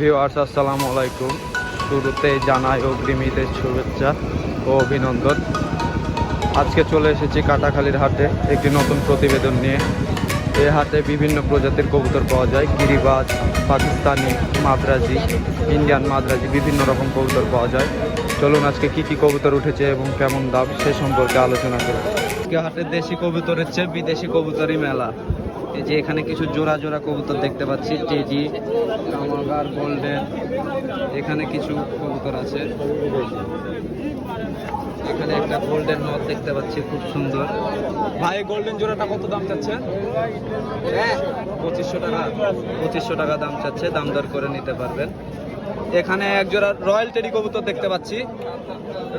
Viewers, আসসালামু আলাইকুম। শুরুতে জানাই অগ্রিম ঈদের শুভেচ্ছা ও অভিনন্দন। আজকে চলে এসেছি কাটাখালীর হাটে, একটি নতুন প্রতিবেদন নিয়ে। এই হাটে বিভিন্ন প্রজাতির কবুতর পাওয়া যায়, গিরিবাজ, পাকিস্তানি, মাদ্রাজি, ইন্ডিয়ান মাদ্রাজি, বিভিন্ন রকম কবুতর পাওয়া যায়। চলুন আজকে কি কি কবুতর উঠেছে এবং কেমন দাম সে সম্পর্কে আলোচনা করব আজকে হাটে দেশি কবুতরের চেয়ে বিদেশি কবুতরই মেলা। এই যে এখানে কিছু জোড়া জোড়া কবুতর দেখতে পাচ্ছি টেজি কামাগার গোল্ডেন, এখানে কিছু কবুতর আছে। এখানে একটা গোল্ডেন নট দেখতে পাচ্ছি, খুব সুন্দর। ভাই, গোল্ডেন জোড়াটা কত দাম চাচ্ছেন পঁচিশশো টাকা পঁচিশশো টাকা দাম চাচ্ছে, দাম দর করে নিতে পারবেন। এখানে এক জোড়া রয়্যাল টেডি কবুতর দেখতে পাচ্ছি।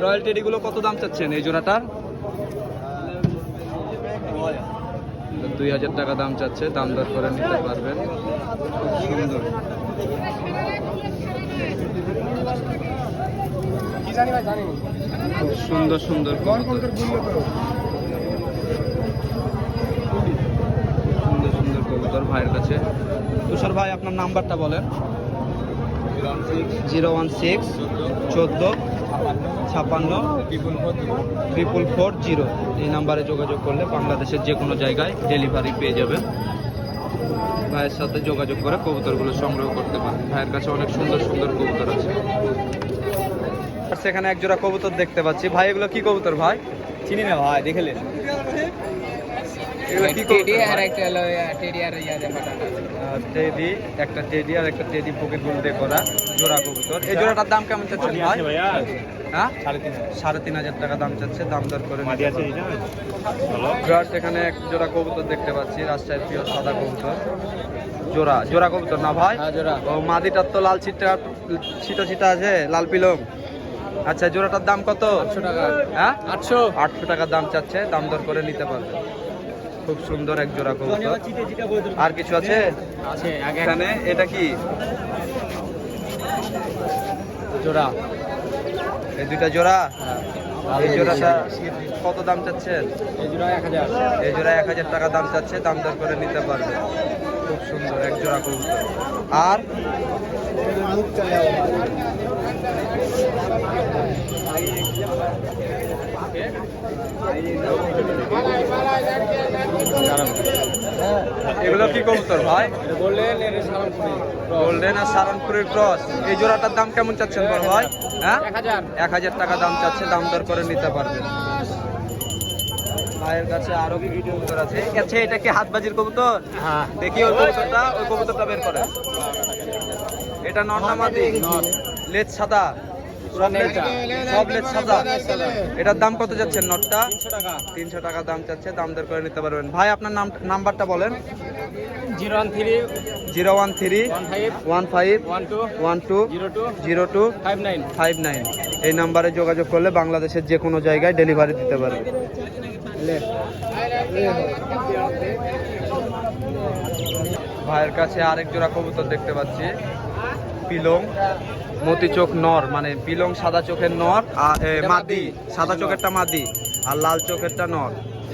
রয়্যাল টেডিগুলো কত দাম চাচ্ছেন এই জোড়াটার? দুই হাজার টাকা দাম চাচ্ছে দাম দর করে নিতে পারবেন। খুব সুন্দর। খুব সুন্দর সুন্দর। কবুতর সুন্দর সুন্দর কবুতর ভাইয়ের কাছে। তুষার ভাই আপনার নাম্বারটা বলেন। জিরো ওয়ান সিক্স চোদ্দ ছাপান্ন ট্রিপল ফোর জিরো এই নাম্বারে যোগাযোগ করলে বাংলাদেশের যে কোনো জায়গায় ডেলিভারি পেয়ে যাবেন। ভাইয়ের সাথে যোগাযোগ করে কবুতরগুলো সংগ্রহ করতে পারেন। ভাইয়ের কাছে অনেক সুন্দর সুন্দর কবুতর আছে। আর সেখানে এক জোড়া কবুতর দেখতে পাচ্ছি। ভাই এগুলো কি কবুতর ভাই? চিনি না ভাই দেখলে টেডি একটা টেডি আর একটা টেডি পকেটগুলো দিয়ে করা জোড়া কবুতর। এই জোড়াটার দাম কেমন চাচ্ছেন ভাই? হ্যাঁ? সাড়ে তিন হাজার। টাকা দাম চাচ্ছে দাম দর করে নিতে পারবেন। ভিউয়ার্স, এখানে এক জোড়া কবুতর দেখতে পাচ্ছি রাজশাহীর প্রিয় সাদা কবুতর। জোড়া জোড়া কবুতর না ভাই? হ্যাঁ জোড়া। ও মাদিটার তো লাল ছিটা ছিটা ছিটা আছে লাল পিলং। আচ্ছা জোড়াটার দাম কত? আটশো টাকা। হ্যাঁ? আটশো। আটশো টাকা দাম চাচ্ছে দাম দর করে নিতে পারবে। খুব সুন্দর এক জোড়া কবুতর। আর কিছু আছে? আছে এখানে এটা কি? জোড়া। এই দুইটা জোড়া হ্যাঁ। এই জোড়াটা কত দাম চাচ্ছেন এই জোড়া এক হাজার এই জোড়া এক হাজার টাকা দাম চাচ্ছে দাম দর করে নিতে পারবে খুব সুন্দর এক জোড়া কবুতর আর এগুলো কি কবুতর ভাই? গোল্ডেন আর সারানপুরের ক্রস এই জোড়াটার দাম কেমন চাচ্ছেন বড় ভাই? হ্যাঁ? এক হাজার। টাকা দাম চাচ্ছে দাম দর করে নিতে পারবেন। ভাইয়ের কাছে আরও কি কবুতর আছে। আচ্ছা এটা কি হাতবাজির কবুতর? হ্যাঁ। দেখি ওই কবুতরটা ওই কবুতরটা বের করে। এটা সব লেজ সব লেজ সাদা? এটার দাম কত যাচ্ছে নটটা? তিনশো টাকা দাম চাচ্ছে দাম দর করে নিতে পারবেন। ভাই আপনার নাম নাম্বারটা বলেন। Zero one three zero one three one five one two zero two zero two five nine. Five nine. এই নাম্বারে যোগাযোগ করলে বাংলাদেশের যে কোনো জায়গায় ডেলিভারি দিতে পারবে। ভাইয়ের কাছে আরেক জোড়া কবুতর দেখতে পাচ্ছি। পিলং। মতি চোখ নর মানে বিলং সাদা চোখের নর মাদি সাদা চোখেরটা মাদি আর লাল চোখেরটা নর।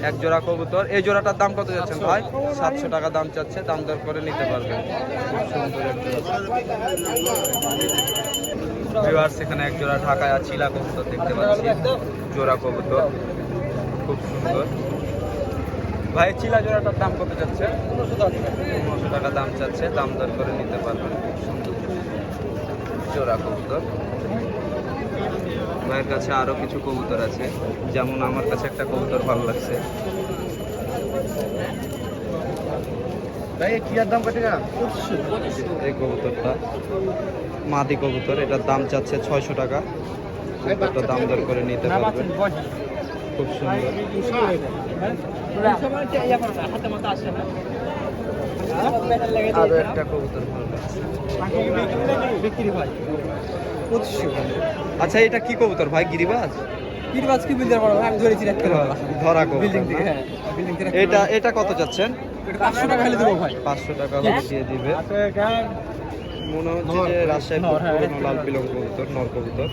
এক জোড়া কবুতর। এই জোড়াটার দাম কত যাচ্ছেন ভাই? সাতশো টাকা দাম চাচ্ছে দাম দর করে নিতে পারবেন। জোড়া। এক জোড়া ঢাকায় আর চিলা কবুতর দেখতে পাচ্ছি। জোড়া কবুতর। খুব সুন্দর। ভাই চিলা জোড়াটার দাম কত যাচ্ছে? পনেরোশো টাকা দাম চাচ্ছে দাম দর করে নিতে পারবেন। খুব সুন্দর জোড়া কবুতর। ভাইয়ের কাছে আরও কিছু কবুতর আছে। যেমন আমার কাছে একটা কবুতর ভালো লাগছে। এই কবুতরটা মাদি কবুতর এটার দাম চাচ্ছে ছয়শো টাকা। কবুতরটা দাম দর করে নিতে পারবেন খুব সুন্দর। আরও একটা কবুতর ভালো লাগছে। বিক্রি হয়। পঁচিশশো আচ্ছা এটা কি কবুতর ভাই? গিরিবাজ? গিরিবাজ কি বিল্ডার বড় আমি ধরেছি রাখতে ধরা কবুতর বিল্ডিং থেকে হ্যাঁ বিল্ডিং থেকে এটা এটা কত চাচ্ছেন পাঁচশো টাকা হলে দেবো ভাই। পাঁচশো টাকা হলে দিয়ে দিবে। মনে হচ্ছে যে রাজশাহী নর, হ্যাঁ। লাল পিলং কবুতর নর কবুতর।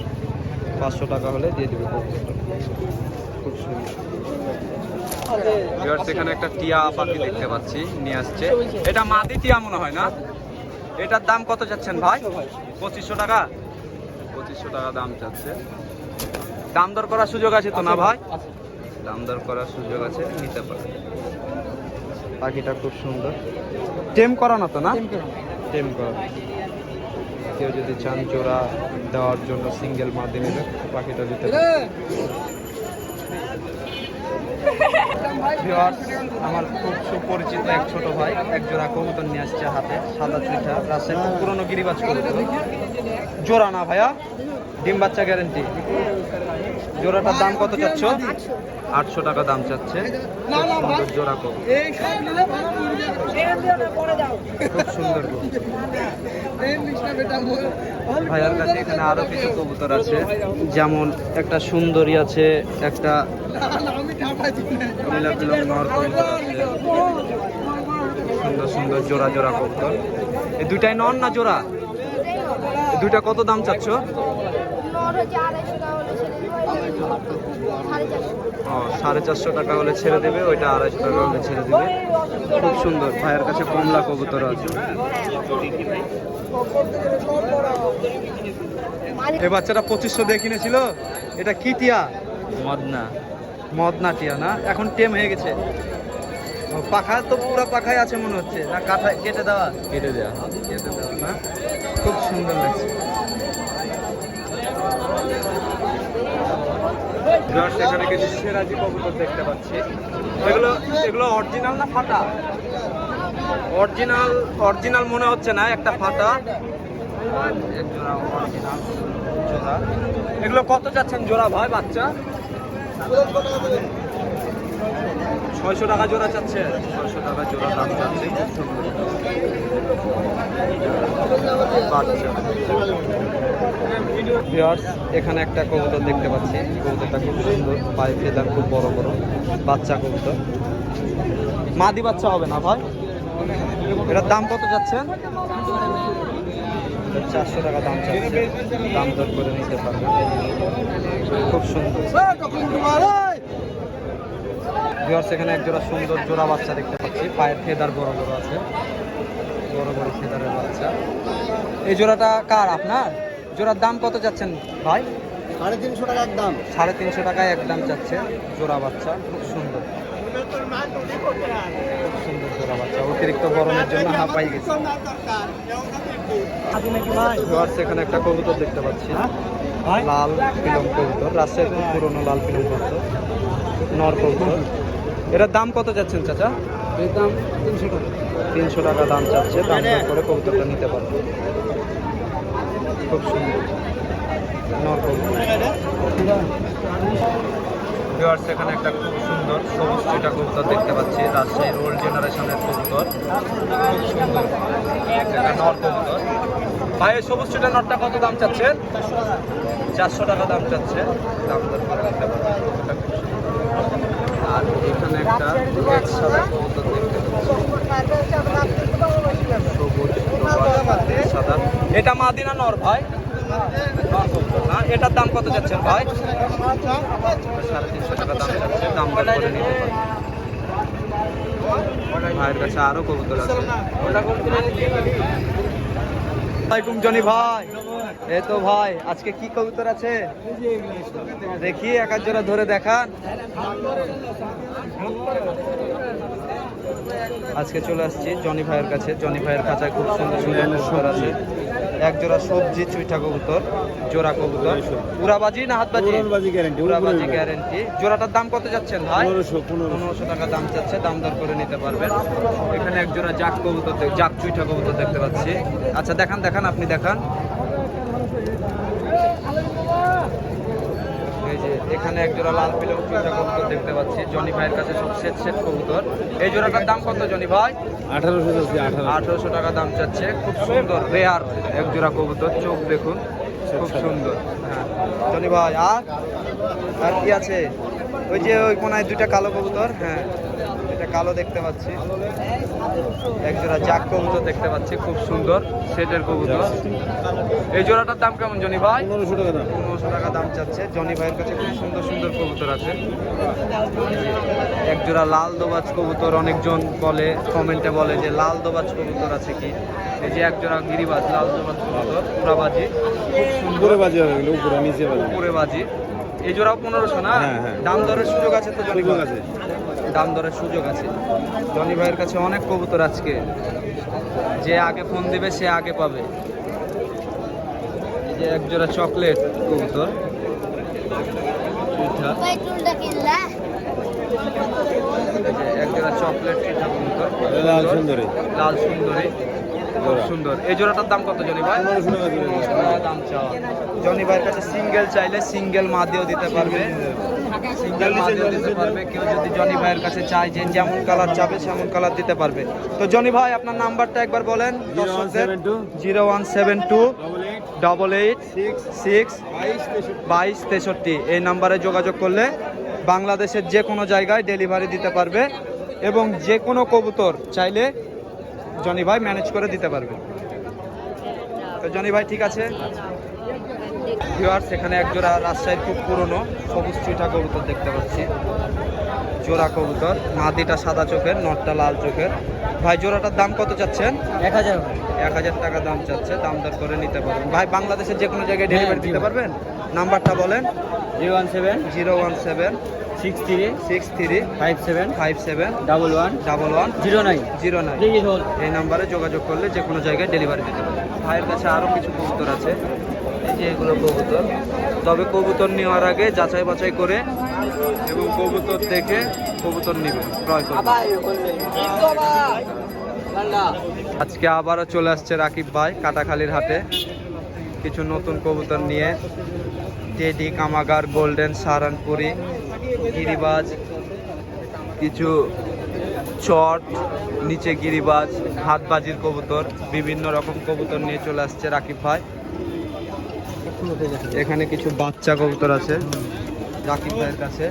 পাঁচশো টাকা হলে দিয়ে দিবে কবুতরটা। খুব সুন্দর। ভিউয়ার্স এখানে একটা টিয়া পাখি দেখতে পাচ্ছি নিয়ে আসছে। এটা মাদি টিয়া মনে হয় না? এটার দাম কত চাচ্ছেন ভাই? পঁচিশশো টাকা? পঁচিশশো টাকা দাম চাচ্ছে। দাম দর করার সুযোগ আছে তো না ভাই? দাম দর করার সুযোগ আছে নিতে পারে পাখিটা খুব সুন্দর। টেম করা না তো না? টেম কেমন? টেম করা কেউ যদি চান জোড়া দেওয়ার জন্য সিঙ্গেল মাধ্যমে পাখিটা দিতে পারে। Viewers, আমার খুব সুপরিচিত এক ছোট ভাই এক জোড়া কবুতর নিয়ে আসছে হাতে সাদা চুইটা খুব পুরনো গিরিবাজ কবুতর। জোড়া না ভাইয়া ডিম বাচ্চা গ্যারেন্টি জোড়াটার দাম কত চাচ্ছ? আটশো টাকা দাম চাচ্ছে। জোড়া কবুতর। করে। খুব সুন্দর ভাইয়ার কাছে এখানে আরও কিছু কবুতর আছে। যেমন একটা সুন্দরী আছে একটা সুন্দর সুন্দর, জোড়া জোড়া কবুতর। এই দুইটাই নন না জোড়া? দুইটা কত দাম চাচ্ছ? সাড়ে চারশো টাকা হলে ছেড়ে দেবে, ওইটা আড়াইশো টাকা হলে ছেড়ে দেবে। খুব সুন্দর, ভাইয়ের কাছে কমলা কবুতর আছে। এই বাচ্চাটা পঁচিশশো দিয়ে কিনেছিল? এটা কি টিয়া মদনা। মদনা টিয়া না? এখন টেম হয়ে গেছে। পাখা তো পুরো পাখাই আছে মনে হচ্ছে। না কাঠা কেটে দেওয়া? কেটে দেওয়া। কেটে দেওয়া না? খুব সুন্দর লাগছে। এখানে কিছু সেরাজি কবুতর দেখতে পাচ্ছি। এগুলো এগুলো অরিজিনাল না ফাটা? অরিজিনাল অরিজিনাল মনে হচ্ছে না একটা ফাটা। এগুলো কত যাচ্ছেন জোড়া ভাই বাচ্চা? ছয়শো টাকা জোড়া চাচ্ছে। ছয়শো টাকা জোড়া দাম চাচ্ছে। এখানে একটা কবুতর দেখতে পাচ্ছি। কবুতরটা খুব সুন্দর, পায়ে ফেদার, খুব বড় বড়, বাচ্চা কবুতর। মাদি বাচ্চা হবে না ভাই? এটার দাম কত যাচ্ছেন চারশো টাকা দাম চাচ্ছে। দাম দর করে নিতে পারবেন খুব সুন্দর। ভিউয়ার্স এখানে এক জোড়া সুন্দর জোড়া বাচ্চা দেখতে পাচ্ছি। পায়ের ফেদার বড় বড় আছে। বড় বড় ফেদারের বাচ্চা। এই জোড়াটা কার আপনার? জোড়ার দাম কত যাচ্ছেন ভাই? সাড়ে তিনশো টাকা একদম সাড়ে তিনশো টাকায় একদম যাচ্ছে জোড়া বাচ্চা। খুব সুন্দর খুব সুন্দর জোড়া বাচ্চা অতিরিক্ত গরমের জন্য হাঁপাই গেছে এখানে একটা কবুতর দেখতে পাচ্ছি লাল কবুতর রাজশাহীর খুব লাল পিলম কবুতর নর এটার দাম কত যাচ্ছেন চাচা দাম তিনশো টাকা তিনশো টাকা দাম চাচ্ছে দাম করে কবুতরটা নিতে পারবে খুব সুন্দর নর কবুতর ভিউয়ার্স এখানে একটা খুব সুন্দর সবুজ চিটা কবুতর দেখতে পাচ্ছি। রাজশাহীর ওল্ড জেনারেশনের কবুতর। খুব সুন্দর। একটা নর কবুতর। ভাই সবুজ চিটা নটটা কত দাম চাচ্ছেন চারশো টাকা দাম চাচ্ছে। দাম দর করে নিতে। আর এখানে একটা এক সাদা কবুতর দেখতে পাচ্ছি। সবুজ সাদা। এটা মাদিনা নর, ভাই। এটার দাম কত যাচ্ছেন ভাই? সাড়ে তিনশো টাকা দাম যাচ্ছে, দাম করে নিতে ভাইয়ের কাছে আরও কবুতর আছে। ওয়ালাইকুম জনি ভাই। এই তো ভাই, আজকে কি কবুতর আছে? দেখি, এক জোড়া ধরে দেখান। আজকে চলে আসছি জনি ভাইয়ের কাছে। জনি ভাইয়ের কাছে খুব সুন্দর সুন্দর আছে। এক জোড়া সবজি চুইঠা কবুতর জোড়া কবুতর। উড়াবাজি না হাতবাজি? উড়াবাজি গ্যারান্টি উড়াবাজি গ্যারান্টি জোড়াটার দাম কত যাচ্ছেন ভাই? পনেরোশো টাকা দাম চাচ্ছে দাম দর করে নিতে পারবেন। এখানে এক জোড়া জাক কবুতর জাক চুইঠা কবুতর দেখতে পাচ্ছি। আচ্ছা দেখান দেখান আপনি দেখান এই যে এখানে এক জোড়া লাল পিলং চুইঠা কবুতর দেখতে পাচ্ছি। জনি ভাইয়ের কাছে সব সেট সেট কবুতর। এই জোড়াটার দাম কত জনি ভাই? আঠারোশো আঠারো। আঠারোশো টাকা দাম চাচ্ছে। খুব সুন্দর রেয়ার এক জোড়া কবুতর। চোখ দেখুন খুব সুন্দর। হ্যাঁ। জনি ভাই আর? আর কি আছে? ওই যে ওই কোনায় দুইটা কালো কবুতর হ্যাঁ। এটা কালো দেখতে পাচ্ছি। এক জোড়া জাক কবুতর দেখতে পাচ্ছি খুব সুন্দর সেটের কবুতর। এই জোড়াটার দাম কেমন জনি ভাই? পনেরোশো টাকা দাম। পনেরোশো টাকা দাম চাচ্ছে। জনি ভাইয়ের কাছে খুব সুন্দর সুন্দর কবুতর আছে। একজোড়া লাল দোবাজ কবুতর অনেকজন বলে কমেন্টে বলে যে লাল দোবাজ কবুতর আছে কি? এই যে একজোড়া গিরিবাজ লাল দোবাজ কবুতর পুরাবাজি উপরে বাজে হবে উপরে নিচে বাজে। পুরে বাজি। এই জোড়াও পনেরোশো না? হ্যাঁ, হ্যাঁ। দাম দরের সুযোগ আছে তো জনি ভাই? আছে। দাম দরের সুযোগ আছে। জনি ভাইয়ের কাছে অনেক কবুতর আজকে। যে আগে ফোন দিবে সে আগে পাবে। যে এক জোড়া চকলেট কবুতর। পিঠা। পেট্রোলটা কিনলা? এই যে এক জোড়া চকলেট লাল সুন্দরী। লাল সুন্দরী। সুন্দর। এই জোড়াটার দাম কত জনি ভাই? দাম চাওয়া। জনি ভাইয়ের কাছে সিঙ্গেল চাইলে সিঙ্গেল মা দিয়েও দিতে পারবে। যদি জনি ভাইয়ের কাছে যে যেমন কালার চাবে, সেমন কালার দিতে পারবে। তো জনি ভাই, আপনার নাম্বারটা একবার বলেন, দর্শকদের। 0172 zero one seven two double eight six বাইশ তেষট্টি। এই নাম্বারে যোগাযোগ করলে বাংলাদেশের যে কোনো জায়গায় ডেলিভারি দিতে পারবে এবং যে কোনো কবুতর চাইলে জনি ভাই ম্যানেজ করে দিতে পারবে। তো জনি ভাই, ঠিক আছে? ভিউয়ার্স এখানে একজোড়া রাজশাহীর খুব পুরনো সবুজ চিঠা কবুতর দেখতে পাচ্ছি। জোড়া কবুতর মাদিটা সাদা চোখের নটটা লাল চোখের। ভাই জোড়াটার দাম কত চাচ্ছেন? এক হাজার এক হাজার টাকা দাম চাচ্ছে দাম দর করে নিতে পারবেন। ভাই বাংলাদেশের যে কোনো জায়গায় ডেলিভারি দিতে পারবেন? নাম্বারটা বলেন। Zero one seven zero one seven six three six three five seven five seven double one double one zero nine. Zero nine. এই নাম্বারে যোগাযোগ করলে যে কোনো জায়গায় ডেলিভারি দিতে পারবেন। ভাইয়ের কাছে আরও কিছু কবুতর আছে। যে এগুলো কবুতর। তবে কবুতর নেওয়ার আগে যাচাই বাছাই করে এবং কবুতর দেখে কবুতর নেবে। ক্রয় আজকে আবারও চলে আসছে রাকিব ভাই কাটাখালির হাটে। কিছু নতুন কবুতর নিয়ে টেডি, কামাগার, গোল্ডেন, সাহারানপুরি, গিরিবাজ, কিছু চট, নিচে গিরিবাজ হাতবাজির কবুতর, বিভিন্ন রকম কবুতর নিয়ে চলে আসছে রাকিব ভাই। এখানে কিছু বাচ্চা কবুতর আছে। রাকিব ভাইয়ের কাছে।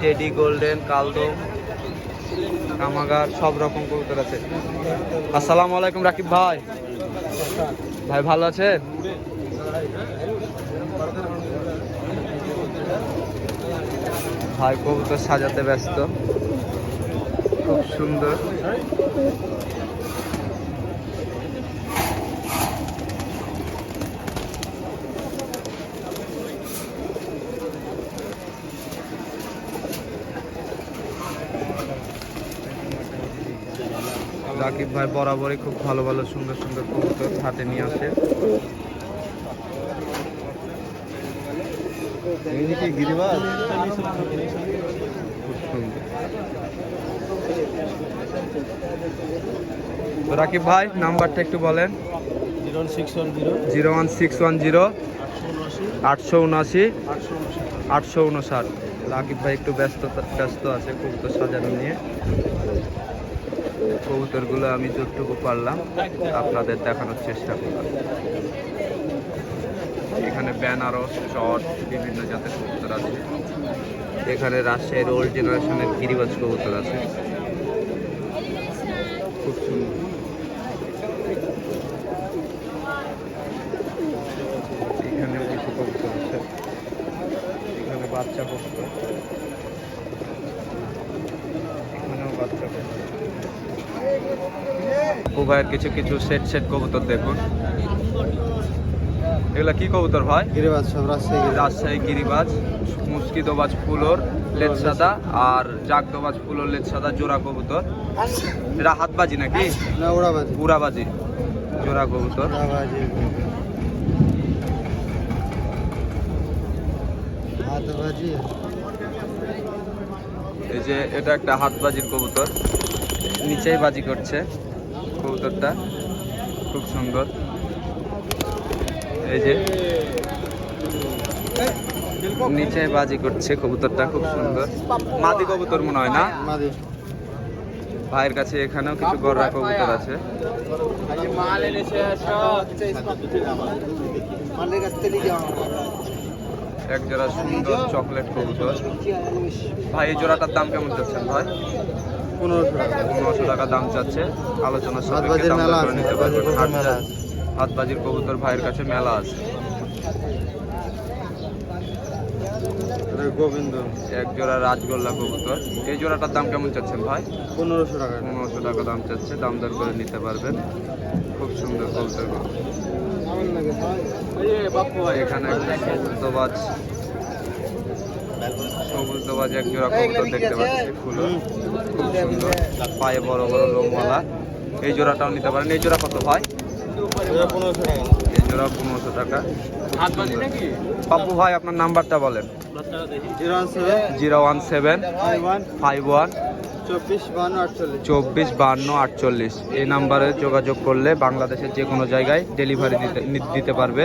টেডি, গোল্ডেন কালদো কামাগার সব রকম কবুতর আছে। আসসালামু আলাইকুম রাকিব ভাই। ভাই, ভালো আছেন? ভাই, কবুতর সাজাতে ব্যস্ত। খুব সুন্দর। রাকিব ভাই বরাবরই খুব ভালো ভালো সুন্দর সুন্দর কবুতর হাতে নিয়ে আসে। কি রাকিব ভাই নাম্বারটা একটু বলেন। Zero one six one zero. আটশো উনআশি। আটশো উনআশি। উনষাট আটশো উনষাট। রাকিব ভাই একটু ব্যস্ত ব্যস্ত আছে কবুতর সাজানো নিয়ে। কবুতরগুলো আমি যতটুকু পারলাম আপনাদের দেখানোর চেষ্টা করলাম। এখানে বেনারস চট বিভিন্ন জাতের কবুতর আছে। এখানে রাজশাহীর ওল্ড জেনারেশনের গিরিবাজ কবুতর আছে। খুব সুন্দর। এখানেও কিছু কবুতর আছে। এখানে বাচ্চা কবুতর। এখানেও বাচ্চা কবুতর। উভয়ের কিছু কিছু সেট সেট কবুতর দেখুন। এগুলা কি কবুতর ভাই? গিরিবাজ সব রাজশাহী রাজশাহী গিরিবাজ মুসকি দোবাজ ফুলোর লেজ সাদা আর জাগ দোবাজ ফুলোর লেজ সাদা জোড়া কবুতর। এরা হাতবাজি নাকি? না ওড়াবাজ উড়াবাজি জোড়া কবুতর। এই যে এটা একটা হাতবাজির কবুতর। নিচেই বাজি করছে কবুতরটা। খুব সুন্দর। এই যে নিচে বাজি করছে কবুতরটা খুব সুন্দর। মাদি কবুতর মনে হয় না? ভাইয়ের কাছে এখানেও কিছু গররা কবুতর আছে। এক জোড়া সুন্দর চকলেট কবুতর। ভাই এই জোড়াটার দাম কেমন চাচ্ছেন ভাই? পনেরোশো টাকা পনেরোশো টাকা দাম চাচ্ছে। আলোচনার দাম মেলা নিতে পারবেন হাটবাজির কবুতর ভাইয়ের কাছে মেলা আছে। গোবিন্দ। এক জোড়া রাজগোল্লা কবুতর। এই জোড়াটার দাম কেমন চাচ্ছেন ভাই? পনেরোশো টাকা। পনেরোশো টাকা দাম চাচ্ছে দাম দর করে নিতে পারবেন। খুব সুন্দর কবুতর। এখানে একটা সবুজবাজ সবুজবাজ এক জোড়া কবুতর দেখতে পাচ্ছি ফুল খুব সুন্দর। পায়ে বড় বড় লোমওয়ালা। এই জোড়াটাও নিতে পারেন। এই জোড়া কত ভাই? এই জোড়া পনেরোশো টাকা। পাপু ভাই আপনার নাম্বারটা বলেন। Zero one seven. One five one. চব্বিশ বান্ন আটচল্লিশ। চব্বিশ বান্ন আটচল্লিশ। এই নাম্বারে যোগাযোগ করলে বাংলাদেশের যে কোনো জায়গায় ডেলিভারি দিতে দিতে পারবে।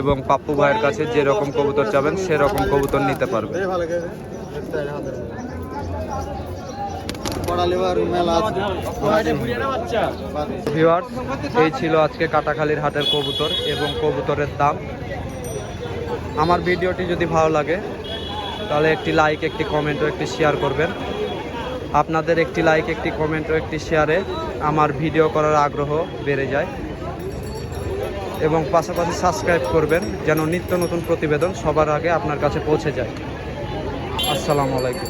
এবং পাপ্পু ভাইয়ের কাছে যেরকম কবুতর চাবেন সেরকম কবুতর নিতে পারবে। এই ছিল আজকে কাটাখালীর হাটের কবুতর এবং কবুতরের দাম। আমার ভিডিওটি যদি ভালো লাগে তাহলে একটি লাইক একটি কমেন্ট ও একটি শেয়ার করবেন। আপনাদের একটি লাইক একটি কমেন্ট ও একটি শেয়ারে আমার ভিডিও করার আগ্রহ বেড়ে যায়। এবং পাশাপাশি সাবস্ক্রাইব করবেন যেন নিত্য নতুন প্রতিবেদন সবার আগে আপনার কাছে পৌঁছে যায়। আসসালামু আলাইকুম।